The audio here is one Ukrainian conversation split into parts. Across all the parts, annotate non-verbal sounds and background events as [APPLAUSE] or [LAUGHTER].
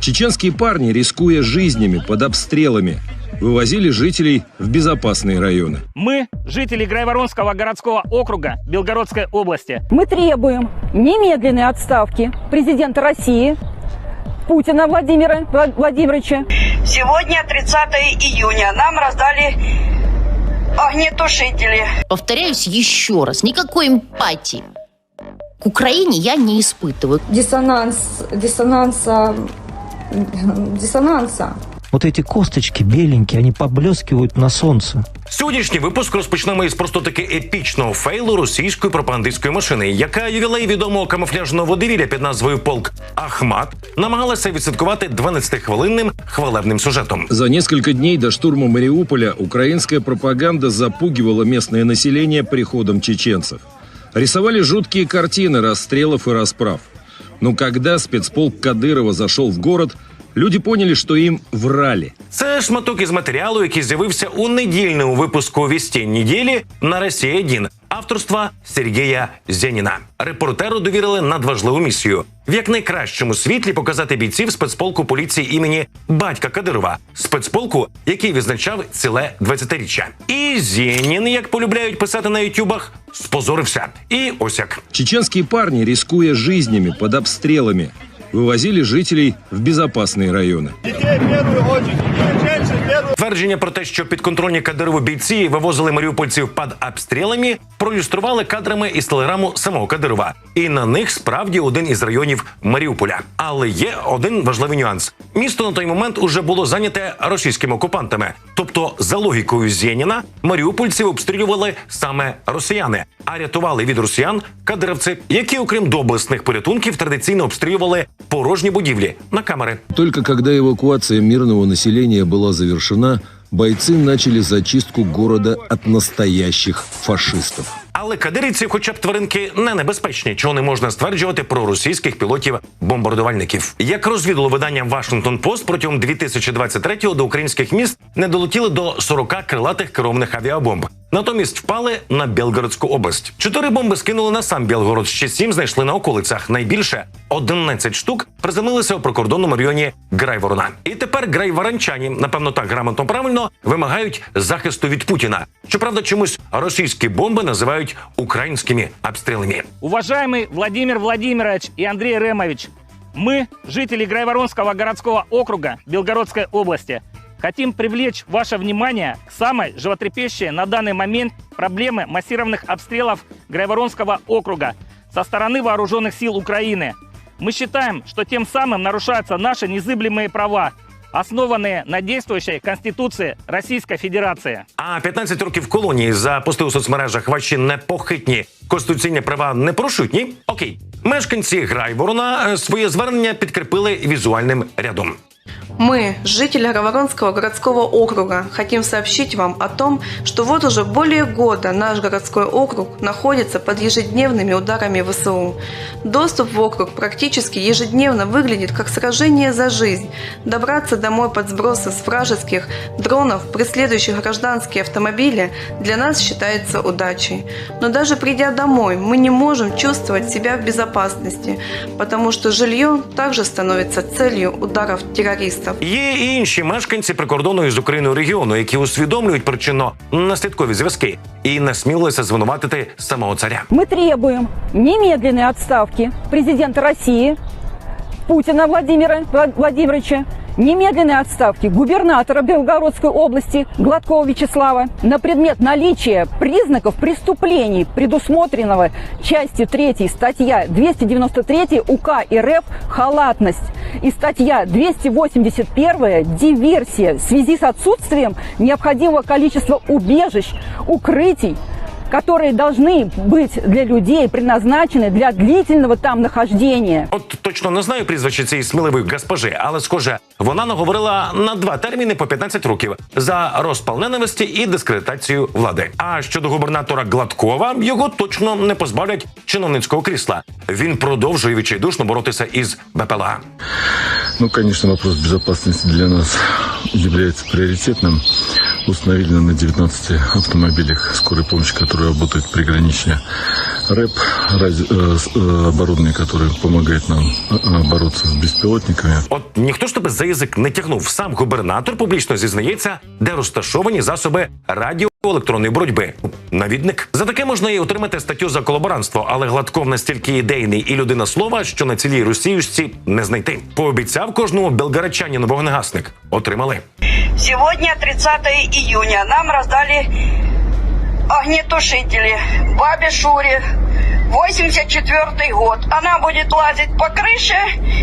Чеченские парни, рискуя жизнями под обстрелами, вывозили жителей в безопасные районы. Мы, жители Грайворонского городского округа Белгородской области, Мы требуем немедленной отставки президента России Путина Владимира Вла- Владимировича Сегодня 30 июня. Нам раздали огнетушители. Повторяюсь еще раз, никакой эмпатии к Украине я не испытываю. диссонанс, диссонанса, диссонанса. Вот эти косточки беленькие, они поблескивают на солнце. Сьогоднішній випуск розпочнемо із просто таки епічного фейлу російської пропагандистської машини, яка ювілей відомого камуфляжного водевілля під назвою Полк Ахмат намагалася відсвяткувати 12-хвилинним хвалебним сюжетом. За несколько дней до штурма Мариуполя украинская пропаганда запугивала местное население приходом чеченцев. Рисовали жуткие картины расстрелов и расправ. Но когда спецполк Кадырова зашел в город, люди поняли, что им врали. Це шматок із матеріалу, який з'явився у недільному випуску «Вісті неділі» на Росія 1 авторства Сергія Зеніна. Репортеру довірили надважливу місію в якнайкращому світлі показати бійців спецполку поліції імені батька Кадирова, спецполку, який відзначав ціле 20-річчя. І Зенін, як полюбляють писати на ютюбах, спозорився. І ось як. Чеченские парни, рискуя жизнями под обстрелами, вывозили жителей в безопасные районы. Твердження про те, що підконтрольні Кадирову бійці вивозили маріупольців під обстрілами, проілюстрували кадрами із телеграму самого Кадирова. І на них справді один із районів Маріуполя. Але є один важливий нюанс: місто на той момент уже було зайняте російськими окупантами. Тобто, за логікою Зєніна, маріупольців обстрілювали саме росіяни, а рятували від росіян кадировці, які, окрім доблесних порятунків, традиційно обстрілювали порожні будівлі на камери. Только когда эвакуация мирного населения была завершена, бойцы начали зачистку города от настоящих фашистов. Але кадирівці, хоча б тваринки, не небезпечні, чого не можна стверджувати про російських пілотів-бомбардувальників. Як розвідало видання Вашингтон Пост протягом 2023-го до українських міст не долетіли до 40 крилатих керованих авіабомб. Натомість впали на Білгородську область. Чотири бомби скинули на сам Білгород, ще сім знайшли на околицях. Найбільше 11 штук приземлилися у прикордонному районі Грайворона. І тепер грайворончані, напевно, так грамотно правильно, вимагають захисту від Путіна. Щоправда, чомусь російські бомби називають українськими обстрілами. уважаемый Владимир Владимирович и Андрей Ремович, мы, жители Грайворонского городского округа Белгородской области, хотим привлечь ваше внимание к самой животрепещущей на данный момент проблемы массированных обстрелов Грайворонского округа со стороны вооруженных сил Украины. Мы считаем, что тем самым нарушаются наши незыблемые права, основанные на действующей Конституции Российской Федерації. А 15 років колонії за пости у соцмережах ваші непохитні конституційні права не порушують? Ні? Окей. Мешканці Грайворона е, своє звернення підкріпили візуальним рядом. Мы, жители Грайворонского городского округа, хотим сообщить вам о том, что вот уже более года наш городской округ находится под ежедневными ударами ВСУ. Доступ в округ практически ежедневно выглядит как сражение за жизнь. Добраться домой под сбросы с вражеских дронов, преследующих гражданские автомобили, для нас считается удачей. Но даже придя домой, мы не можем чувствовать себя в безопасности, потому что жилье также становится целью ударов террористов. Є і інші мешканці прикордонної з Україною регіону, які усвідомлюють причинно наслідкові зв'язки і насмілилися звинуватити самого царя. Ми требуємо немедленної відставки президента Росії Путіна Владимира Вла- Владимировича, немедленной отставки губернатора Белгородской области Гладкова Вячеслава на предмет наличия признаков преступлений, предусмотренного частью 3 статья 293 УК РФ «Халатность» и статья 281 «Диверсия» в связи с отсутствием необходимого количества убежищ, укрытий, которые должны быть для людей предназначены для длительного там нахождения. От точно не знаю прізвище цієї сміливої госпожи, але схоже, вона наговорила на два терміни по 15 років за розпал ненависті і дискредитацію влади. А щодо губернатора Гладкова, його точно не позбавлять чиновницького крісла. Він продовжує відчайдушно боротися із БПЛА. Ну, конечно, вопрос безопасности для нас является приоритетным. Установили на 19 автомобилях скорой помощи, которые работают пригранично рэп, ради- э, с- э, оборудование, которое помогает нам э, э, бороться с беспилотниками. От ніхто ж тебе за язик не тягнув. Сам губернатор публічно зізнається, де розташовані засоби радіоелектронної боротьби. Навідник за таке можна і отримати статтю за колаборантство, але гладков настільки ідейний і людина слова, що на цілій росіюшці не знайти. Пообіцяв кожному белгарачанину вогнегасник. Отримали. сьогодні, 30 июня. Нам роздали огнетушителі бабі Шуре 84 год. Она будет лазить по крыше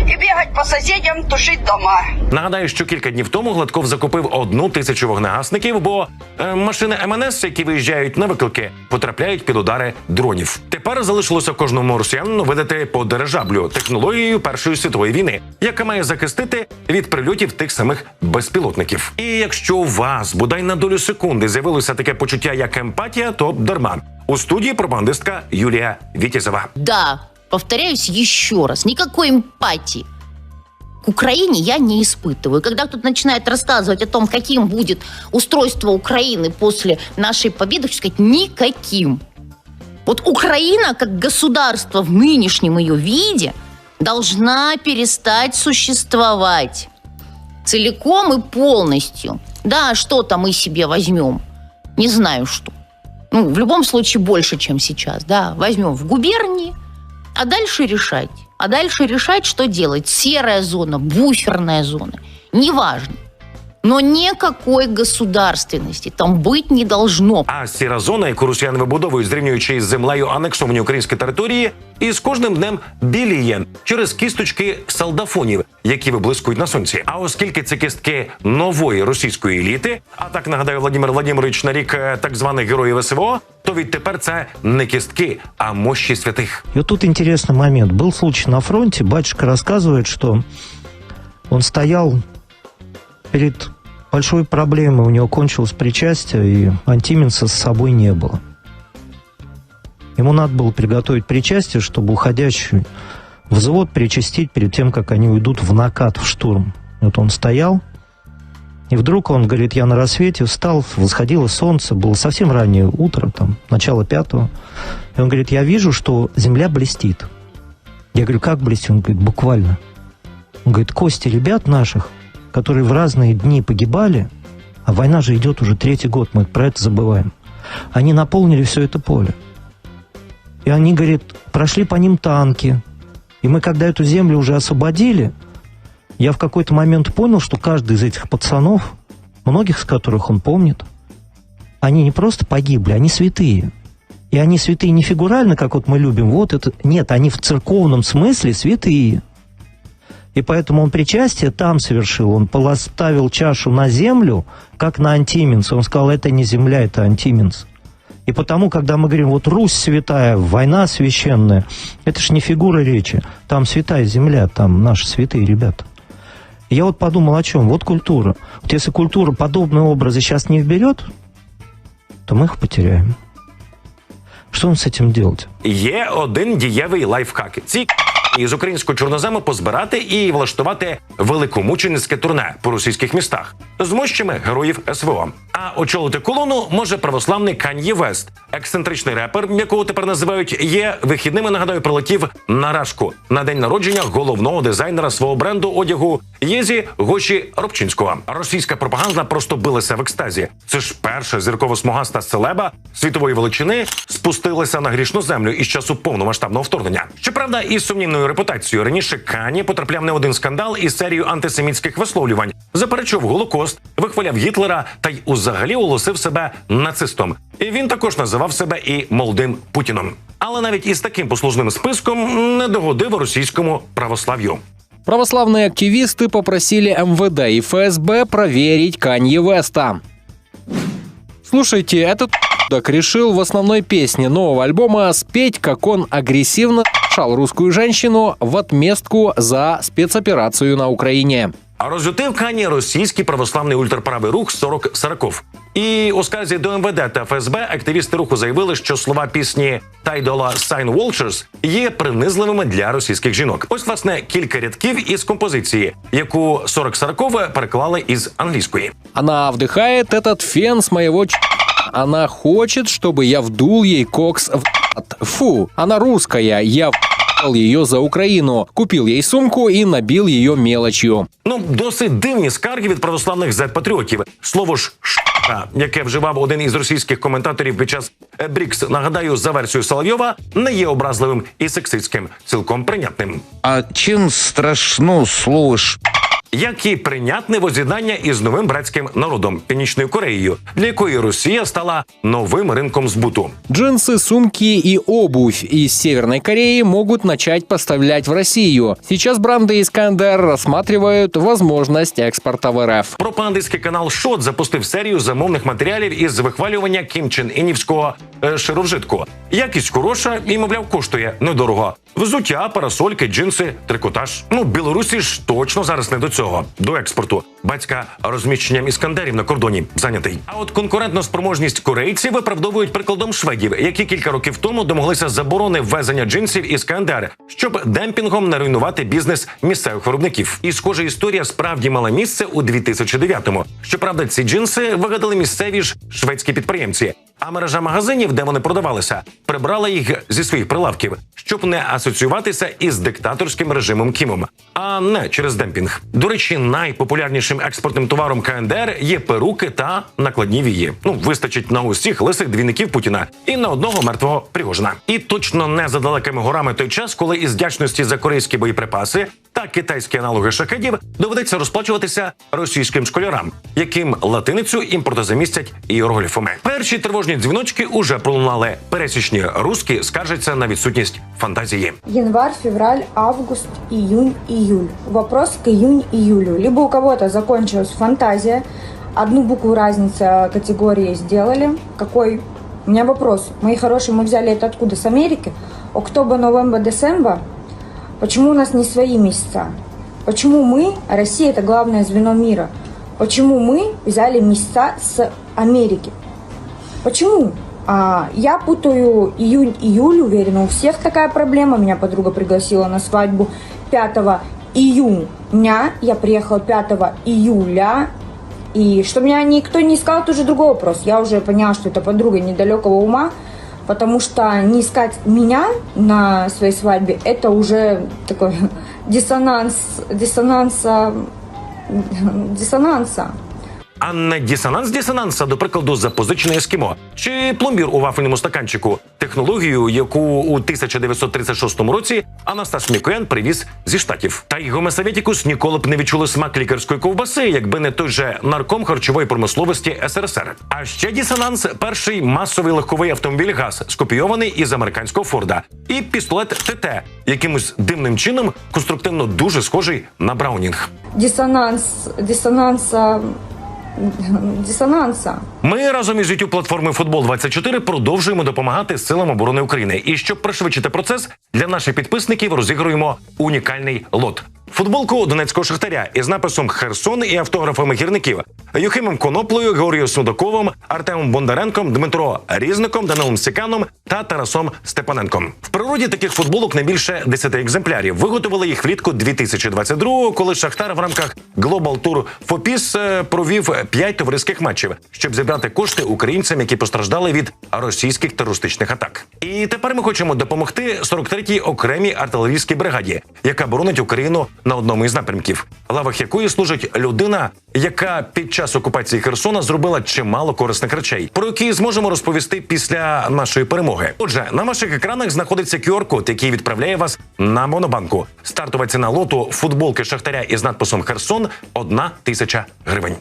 и бегать по соседям, тушить дома. Нагадаю, що кілька днів тому Гладков закупив одну тисячу вогнегасників, бо е, машини МНС, які виїжджають на виклики, потрапляють під удари дронів. Тепер залишилося кожному росіянину видати по дирижаблю технологією Першої світової війни, яка має захистити від прильотів тих самих безпілотників. І якщо у вас бодай на долю секунди з'явилося таке почуття, як емпатія, то дарма. У студії пропагандистка Юлія Вітязова. Да, повторяюсь еще раз, никакой эмпатии к Украине я не испытываю. Когда кто-то начинает рассказывать о том, каким будет устройство Украины после нашей победы, хочу сказать, никаким. Вот Украина, как государство в нынешнем ее виде, должна перестать существовать целиком и полностью. Да, что-то мы себе возьмем. Не знаю что. Ну, в любом случае больше, чем сейчас. Да, возьмем в губернии, а дальше решать. А дальше решать, что делать. Серая зона, буферная зона. Неважно. Но никакой государственности там быть не должно. А сіра зона, яку росіяни вибудовують, зрівнюючи із землею анексовані українські території, і з кожним днем біліє через кісточки салдафонів, які виблискують на сонці. А оскільки це кістки нової російської еліти, а так нагадаю Владимир Владимирович на рік е, так званих героїв СВО, то відтепер це не кістки, а мощі святих. И вот тут интересный момент. Был случай на фронте, батюшка рассказывает, что он стоял Перед большой проблемой, у него кончилось причастие, и антименса с собой не было. Ему надо было приготовить причастие, чтобы уходящий взвод причастить перед тем, как они уйдут в накат, в штурм. Вот он стоял, и вдруг он говорит, я на рассвете встал, восходило солнце, было совсем раннее утро, там, начало пятого. И он говорит, я вижу, что земля блестит. Я говорю, как блестит? Он говорит, буквально. Он говорит, кости ребят наших, которые в разные дни погибали, а война же идет уже третий год, мы про это забываем. Они наполнили все это поле. И они, говорит, прошли по ним танки. И мы, когда эту землю уже освободили, я в какой-то момент понял, что каждый из этих пацанов, многих из которых он помнит, они не просто погибли, они святые. И они святые не фигурально, как вот мы любим, вот это... Нет, они в церковном смысле святые. И поэтому он причастие там совершил. Он поставил чашу на землю, как на антименс. Он сказал, это не земля, это антименс. И потому, когда мы говорим, вот Русь святая, война священная, это ж не фигура речи. Там святая земля, там наши святые ребята. И я вот подумал о чем? Вот культура. Вот если культура подобные образы сейчас не вберет, то мы их потеряем. Что нам с этим делать? Є один дієвий лайфхак. Ці із українського чорнозему позбирати і влаштувати великомученицьке турне по російських містах з мощами героїв СВО. А очолити колону може православний Кан'є Вест, ексцентричний репер, якого тепер називають є вихідними. Нагадаю, прилетів на рашку на день народження головного дизайнера свого бренду одягу Єзі Гоші Робчинського. Російська пропаганда просто билася в екстазі. Це ж перша зіркова смугаста селеба світової величини спустилася на грішну землю із часу повномасштабного вторгнення. Щоправда, із сумнівною репутацією раніше Кані потрапляв не один скандал із серією антисемітських висловлювань, заперечував голокост, вихваляв Гітлера та й узагалі оголосив себе нацистом. І він також називав себе і молодим Путіном. Але навіть із таким послужним списком не догодив російському православ'ю. Православные активисты попросили МВД и ФСБ проверить Канье Веста. Слушайте, этот так решил в основной песне нового альбома спеть, как он агрессивно шал русскую женщину в отместку за спецоперацию на Украине. А розлютив Кані російський православний ультраправий рух 40 Сараков. І у сказі до МВД та ФСБ активісти руху заявили, що слова пісні Тайдола Sign Vultures є принизливими для російських жінок. Ось власне кілька рядків із композиції, яку 40 Саракове переклали із англійської. Она вдыхает этот фен с моего ч... Она хочет, чтобы я вдул ей кокс в Фу, она русская, я в***л ее за Украину, купил ей сумку и набил ее мелочью. Ну, досить дивні скарги від православних зет-патріотів. Слово ж «ш**та», яке вживав один із російських коментаторів під час е, Брікс, нагадаю, за версією Соловйова, не є образливим і сексистським, цілком прийнятним. А чем страшно слово «ш***»? Як і прийнятне воз'єднання із новим братським народом Північною Кореєю, для якої Росія стала новим ринком збуту. Джинсы, сумки и обувь из Северной Кореи могут начать поставлять в Россию. Сейчас бренды Искандер рассматривают возможность экспорта в РФ. Пропагандистський канал Шот запустив серію замовних матеріалів із вихвалювання Кім Чен Інівського е, шировжитку. Якість хороша і, мовляв, коштує недорого. Взуття, парасольки, джинси, трикотаж. Ну, Білорусі ж точно зараз не до цього, до експорту. Батька розміщенням іскандерів на кордоні зайнятий. А от конкурентну спроможність корейців виправдовують прикладом шведів, які кілька років тому домоглися заборони ввезення джинсів іскандер, щоб демпінгом не руйнувати бізнес місцевих виробників. І схожа історія справді мала місце у 2009-му. Щоправда, ці джинси вигадали місцеві ж шведські підприємці. А мережа магазинів, де вони продавалися, прибрала їх зі своїх прилавків, щоб не асоціюватися із диктаторським режимом Кімом, а не через демпінг. До речі, найпопулярнішим експортним товаром КНДР є перуки та накладні вії. Ну вистачить на усіх лисих двійників Путіна і на одного мертвого Пригожина. І точно не за далекими горами той час, коли із вдячності за корейські боєприпаси та китайські аналоги шахедів доведеться розплачуватися російським школярам, яким латиницю імпортозамістять іерогліфами. Перші тривожні дзвіночки уже пролунали. Пересічні руски скаржаться на відсутність фантазії. Январь, февраль, август, июнь, июль. Вопрос к июнь-июлю. Либо у кого-то закончилась фантазия, одну букву разница категории сделали. Какой? У меня вопрос. Мои хорошие, мы взяли это откуда? С Америки? Октобер, новембер, декабрь? Почему у нас не свои месяца? Почему мы, а Россия это главное звено мира, почему мы взяли месяца с Америки? Почему? А, я путаю июнь-июль, уверена, у всех такая проблема. Меня подруга пригласила на свадьбу 5 июня. Я приехала 5 июля. И что меня никто не искал, это уже другой вопрос. Я уже поняла, что это подруга недалекого ума. Потому что не искать меня на своей свадьбе, это уже такой [LAUGHS] диссонанс, диссонанса, диссонанса. А не дисонанс дисонанса, до прикладу, запозичене ескімо чи пломбір у вафельному стаканчику, технологію, яку у 1936 році Анастас Мікоян привіз зі штатів. Та й гомесовєтікус ніколи б не відчули смак лікарської ковбаси, якби не той же нарком харчової промисловості СРСР. А ще дисонанс перший масовий легковий автомобіль ГАЗ, скопійований із американського Форда, і пістолет ТТ, якимось дивним чином конструктивно дуже схожий на Браунінг. Диссонанс, диссонанса, диссонанса. Ми разом із життю платформи Футбол 24 продовжуємо допомагати силам оборони України. І щоб пришвидшити процес, для наших підписників розігруємо унікальний лот. Футболку Донецького шахтаря із написом Херсон і автографами гірників Юхимом Коноплею, Георгієм Судаковим, Артемом Бондаренком, Дмитро Різником, Данилом Сіканом та Тарасом Степаненком. В природі таких футболок не більше 10 екземплярів. Виготовили їх влітку 2022-го, коли Шахтар в рамках Global Tour Фопіс е, провів 5 товариських матчів, щоб зібрати кошти українцям, які постраждали від російських терористичних атак. І тепер ми хочемо допомогти 43-й окремій артилерійській бригаді, яка боронить Україну на одному із напрямків, лавах якої служить людина, яка під час окупації Херсона зробила чимало корисних речей, про які зможемо розповісти після нашої перемоги. Отже, на ваших екранах знаходиться QR-код, який відправляє вас на монобанку. Стартова ціна лоту футболки шахтаря із надписом Херсон одна тисяча гривень.